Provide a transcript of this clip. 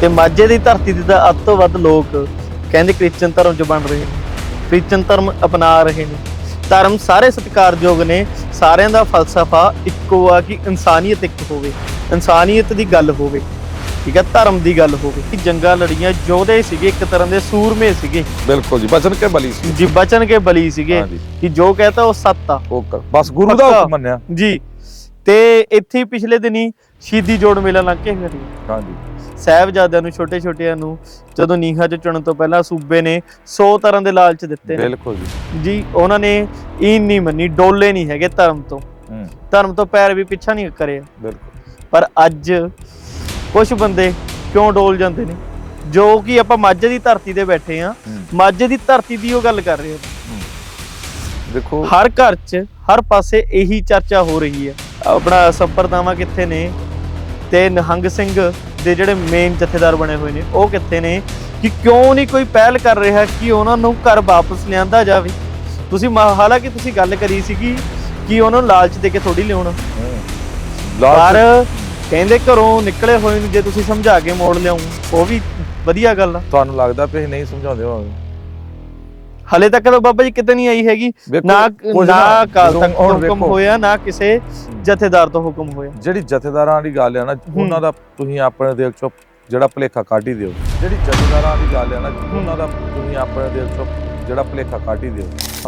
ਤੇ ਮਾਝੇ ਦੀ ਧਰਤੀ ਤੇ ਤਾਂ ਅੱਧ ਤੋਂ ਵੱਧ ਲੋਕ ਕਹਿੰਦੇ ਕ੍ਰਿਸਚਨ ਧਰਮ 'ਚ ਬਣ ਰਹੇ ਨੇ ਕ੍ਰਿਸਚਨ ਧਰਮ ਅਪਣਾ ਰਹੇ ਨੇ। ਧਰਮ ਸਾਰੇ ਸਤਿਕਾਰਯੋਗ ਨੇ ਸਾਰਿਆਂ ਦਾ ਫਲਸਫਾ ਇੱਕੋ ਆ ਕਿ ਇਨਸਾਨੀਅਤ ਇੱਕ ਹੋਵੇ ਇਨਸਾਨੀਅਤ ਦੀ ਗੱਲ ਹੋਵੇ ਠੀਕ ਹੈ ਧਰਮ ਦੀ ਗੱਲ ਹੋਵੇ ਕਿ ਜੰਗਾਂ ਲੜੀਆਂ ਯੋਧੇ ਸੀਗੇ ਇੱਕ ਤਰ੍ਹਾਂ ਦੇ ਸੂਰਮੇ ਸੀਗੇ। ਬਿਲਕੁਲ ਜੀ ਬਚਨ ਕੇ ਬਲੀ ਸੀ। ਜੀ ਬਚਨ ਕੇ ਬਲੀ ਸੀਗੇ ਕਿ ਜੋ ਕਹਤਾ ਉਹ ਸੱਤ ਆ। ਉਹ ਬਸ ਗੁਰੂ ਦਾ। ਹੁਕਮ ਮੰਨਿਆ। ਜੀ ਤੇ ਇੱਥੇ ਪਿਛਲੇ ਦਿਨੀ ਸ਼ਹੀਦੀ ਜੋੜ ਮੇਲਾ ਲੰਘ ਕੇ ਹਟੀ ਹਾਂਜੀ ਸਾਹਿਬਜ਼ਾਦਿਆਂ ਨੂੰ ਛੋਟੇ ਛੋਟਿਆਂ ਨੂੰ ਜਦੋਂ ਨੀਹਾਂ 'ਚ ਚੁਣਨ ਤੋਂ ਪਹਿਲਾਂ ਸੂਬੇ ਨੇ 100 ਤਰ੍ਹਾਂ ਦੇ ਲਾਲਚ ਦਿੱਤੇ ਨੇ। ਬਿਲਕੁਲ ਜੀ। ਜੀ ਉਹਨਾਂ ਨੇ ਈਨ ਨਹੀਂ ਮੰਨੀ ਡੋਲੇ ਨਹੀਂ ਹੈਗੇ ਧਰਮ ਤੋਂ। ਧਰਮ ਤੋਂ ਪੈਰ ਵੀ ਪਿੱਛਾ ਨਹੀਂ ਕਰਿਆ ਬਿਲਕੁਲ। ਪਰ ਅੱਜ ਕੁਝ ਬੰਦੇ ਕਿਉਂ ਡੋਲ ਜਾਂਦੇ ਨੇ? ਜੋ ਕਿ ਆਪਾਂ ਮਾਝੇ ਦੀ ਧਰਤੀ ਤੇ ਬੈਠੇ ਆ। ਮਾਝੇ ਦੀ ਧਰਤੀ ਦੀ ਉਹ ਗੱਲ ਕਰ ਰਹੇ ਹਾਂ। ਦੇਖੋ ਹਰ ਘਰ 'ਚ ਹਰ ਪਾਸੇ ਇਹੀ ਚਰਚਾ ਹੋ ਰਹੀ ਹੈ। ਆਪਣਾ ਸੰਪਰਦਾਵਾਂ ਕਿੱਥੇ ਨੇ? ਤੇ ਨਿਹੰਗ ਸਿੰਘ ਦੇ ਜਿਹੜੇ ਮੇਨ ਜਥੇਦਾਰ ਬਣੇ ਹੋਏ ਨੇ ਉਹ ਕਿੱਥੇ ਨੇ? ਕਿ ਕਿਉਂ ਨਹੀਂ ਕੋਈ ਪਹਿਲ ਕਰ ਰਿਹਾ ਕਿ ਉਹਨਾਂ ਨੂੰ ਘਰ ਵਾਪਸ ਲਿਆਂਦਾ ਜਾਵੇ? ਤੁਸੀਂ ਹਾਲਾਂਕਿ ਤੁਸੀਂ ਗੱਲ ਕਰੀ ਸੀਗੀ ਕਿ ਉਹਨਾਂ ਨੂੰ ਲਾਲਚ ਦੇ ਕੇ ਥੋੜੀ ਲਿਆਉਣਾ। ਪਰ ਕਹਿੰਦੇ ਘਰੋਂ ਨਿਕਲੇ ਹੋਏ ਨੂੰ ਜੇ ਤੁਸੀਂ ਸਮਝਾ ਕੇ ਮੋੜ ਲਿਆਉਂ ਉਹ ਵੀ ਵਧੀਆ ਗੱਲ ਆ। ਤੁਹਾਨੂੰ ਲੱਗਦਾ ਅਸੀਂ ਨਹੀਂ ਸਮਝਾਉਂਦੇ ਹੋਵਾਂਗੇ? ਹਲੇ ਤੱਕ ਤਾਂ ਬਾਬਾ ਜੀ ਕਿਤੇ ਨਹੀਂ ਆਈ ਹੈਗੀ। ਨਾ ਨਾ ਕਾਲ ਤੱਕ ਹੁਕਮ। ਹੋਇਆ ਨਾ ਕਿਸੇ ਜਥੇਦਾਰ ਤੋਂ ਹੁਕਮ ਹੋਇਆ। ਜਿਹੜੀ ਜਥੇਦਾਰਾਂ ਦੀ ਗੱਲ ਹੈ ਨਾ ਉਹਨਾਂ ਦਾ ਤੁਸੀਂ ਆਪਣੇ ਦਿਲ ਚੋਂ ਜਿਹੜਾ ਭੁਲੇਖਾ ਕੱਢ ਹੀ ਦਿਓ। ਜਿਹੜੀ ਜਥੇਦਾਰਾਂ ਦੀ ਗੱਲ ਹੈ ਨਾ ਉਹਨਾਂ ਦਾ ਤੁਸੀਂ ਆਪਣੇ ਦਿਲ ਚੋਂ ਜਿਹੜਾ ਭੁਲੇਖਾ ਕੱਢ ਹੀ ਦਿਓ।